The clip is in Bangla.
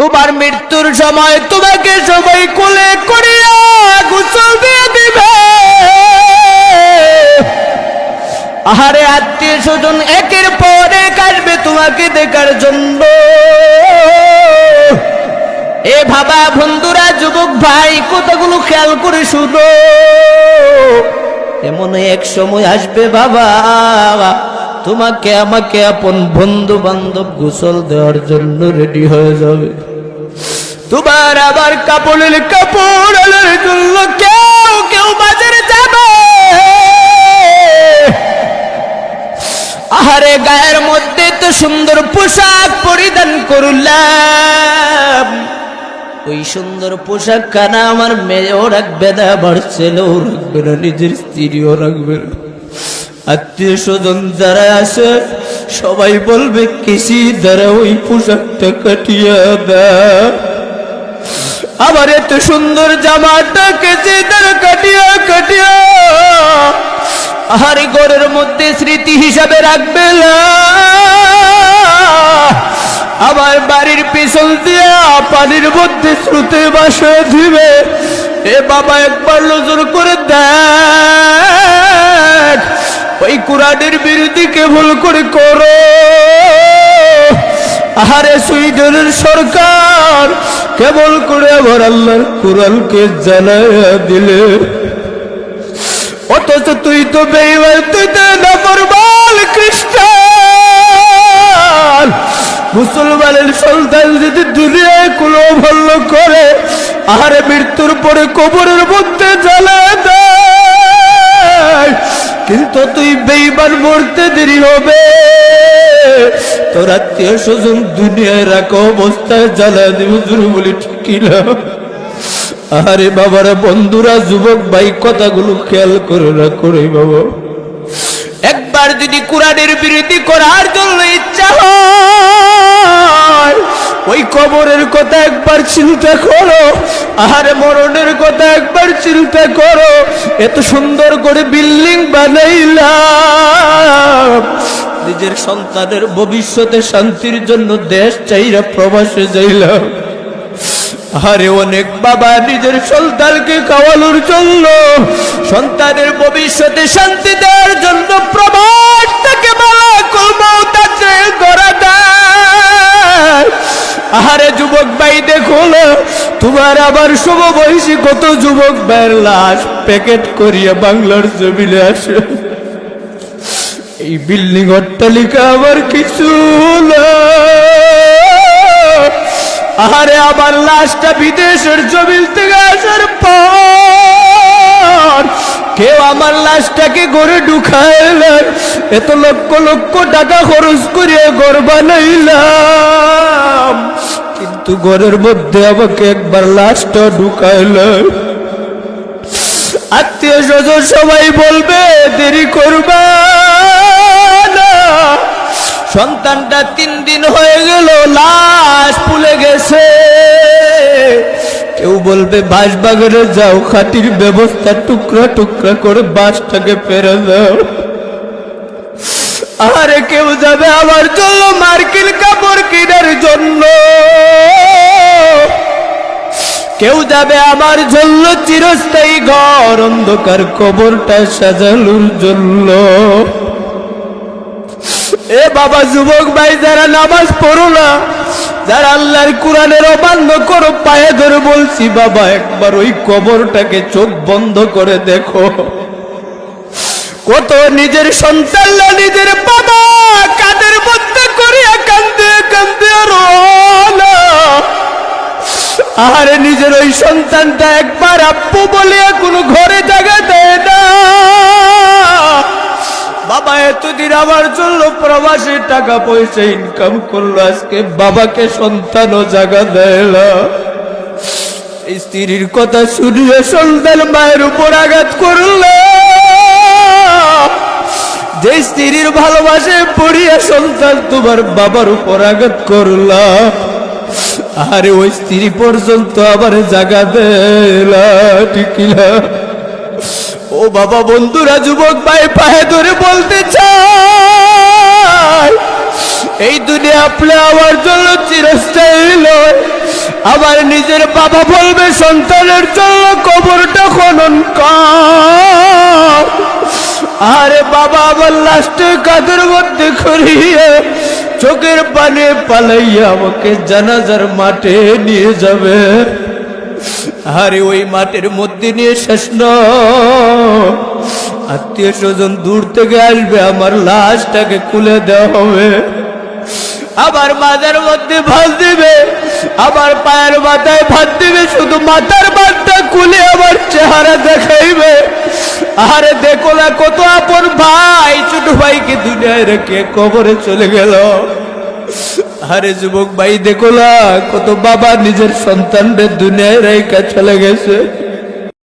তোমার মৃত্যুর সময় তোমাকে সবাই কোলে করিয়া গোসল দিয়ে দিবে। আহারে আত্মীয় স্বজন, একের পর এক আসবে তোমাকে দেখার জন্য। এ বাবা, বন্ধুরা, যুবক ভাই কতগুলো খেয়াল করে শুনো। এমন এক সময় আসবে বাবা, তোমাকে আমাকে আপন বন্ধু বান্ধব গোসল দেওয়ার জন্য রেডি হয়ে যাবে। তোমার আবার কাপড়ের কাপড় জন্য কেউ কেউ বাজারে যাবে। আহারে গায়ের মধ্যে তো সুন্দর পোশাক পরিধান করলাম। ওই সুন্দর পোশাক খানা আমার মেয়েও রাখবে না, আমার ছেলেও রাখবে না, নিজের স্ত্রীও রাখবে না। আত্মীয় স্বজন যারা আছে, সবাই বলবে, কিসি দ্বারা ওই পোশাকটা কাটিয়া দেয় আবার এত সুন্দর জামাটা কেচে দ্বারা কাটিয়া কাটিয়া আহারে ঘরের মধ্যে স্মৃতি হিসাবে রাখবে। আমার বাড়ির পিছল দিয়া পানির মধ্যে শ্রুতে বাসে দিবে। এ বাবা একবার নজর করে দেখ। ওই কুরানের বিরোধী কেবল করে করো। আহারে সুইডেনের সরকার কেবল করে আবার আল্লাহর কুরানকে জানাইয়া দিলে। অথচ তুই তো বেইমান তুই তো খ্রিস্টান। মুসলমানের সন্তান যদি দুনিয়ায় কোনো ভাল্য করে, আহারে মৃত্যুর পরে কবরের মধ্যে জ্বালা দেয়। কিন্তু তুই বেইমান মরতে দেরি হবে। তোর আত্মীয় স্বজন দুনিয়ায় রাখা, অবস্থায় জ্বালা বলি ঠিকই আরে বন্ধুরা, যুবক ভাই, কথাগুলো খেয়াল করে না করে বাবা। একবার যদি কোরআনের করার জন্য ইচ্ছা হয়, ওই কবরের কথা একবার চিন্তা করো আহারে মরণের কথা একবার চিন্তা করো। এত সুন্দর করে বিল্ডিং বানাইলাম। নিজের সন্তানের ভবিষ্যতে শান্তির জন্য দেশ চাইরা প্রবাসে যাইলাম আরে অনেক বাবা নিজের সন্তানকে খাওয়ানোর জন্য সন্তানের ভবিষ্যতে শান্তি দেওয়ার জন্য প্রবাস থেকে মালা কলমতাতে করা দেয় আহারে যুবক ভাই দেখো তোমার আবার শুভ বয়সী কত যুবক ভাইয়ের লাশ প্যাকেট করিয়া বাংলার জমিনে আসে। এই বিল্ডিং অট্টালিকা আবার কিছু আহারে আমার লাশটা বিদেশের জমিন থেকে আসার পর কেউ আমার লাশটাকে গড়ে ঢুকাইলেন এত লক্ষ লক্ষ টাকা খরচ করিয়া ঘর বানাইলাম। কিন্তু ঘরের মধ্যে আমাকে একবার লাশটা ঢুকাইলেন আত্মীয় স্বজন সবাই বলবে, দেরি করবা। সন্তানটা তিন দিন হয়ে গেল, লাশ ফুলে গেছে। কেউ বলবে বাঁশ যাও, খাটির ব্যবস্থা টুকরা টুকরা করে বাঁশটাকে ফেরে দাও। আরে কেউ যাবে আমার জন্য মার্কিন কাপড় কেনার জন্য। কেউ যাবে আমার জন্য চিরস্থায়ী ঘর, অন্ধকার কবরটা সাজানোর জন্য। এ বাবা যুবক ভাই, যারা নামাজ পড়ো না, যারা আল্লাহর কোরআনের অমান্য করো, পায়ে ধরে বলছি, বাবা, একবার ওই কবরটাকে চোখ বন্ধ করে দেখো। কত নিজের সন্তানরা নিজের বাবা, কাদের মধ্যে করিয়া কান্দে কান্দে আরে নিজের ওই সন্তানটা একবার আপ্পু বলিয়া কোনো ঘরে জায়গা দেয় না। আমার জন্য প্রবাসী টাকা পয়সা ইনকাম করল, আজকে বাবাকে সন্তানও জায়গা দেয় না স্ত্রীর কথা শুনিয়ে সন্তান মায়ের উপর আঘাত করল। যে স্ত্রীর ভালোবাসে পড়িয়া সন্তান তোমার বাবার উপর আঘাত করলা। আরে ওই স্ত্রী পর্যন্ত আবার জাগা দেলা টিকিলা ও বাবা বন্ধুরা, যুবক ভাই, পায়ে ধরে বলতে চাই, এই দুনিয়া আপনি আমার জন্য চিরস্থায়ী নয়। আবার নিজের বাবা বলবে, সন্তানের জন্য কবরটা খনন আরে বাবা, আমার লাস্টে কাদের মধ্যে করিয়ে চোখের পানে পালাইয়া আমাকে জানাজার মাঠে নিয়ে যাবে। আরে ওই মাঠের মধ্যে নিয়ে শেষ আত্মীয় স্বজন দূর থেকে আসবে, আমার লাশটাকে খুলে দেওয়া হবে। আবার মাথার মধ্যে ভাত দিবে, আবার পায়ের মাথায় ভাত দিবে, শুধু মাথার ভাতটা খুলে আমার চেহারা দেখাইবে। আরে দেখো না কত আপন ভাই, ছোট ভাইকে দুনিয়ায় রেখে কবরে চলে গেল। আরে যুবক ভাই দেখো না কত বাবা নিজের সন্তানদের দুনিয়ায় রেখা চলে গেছে।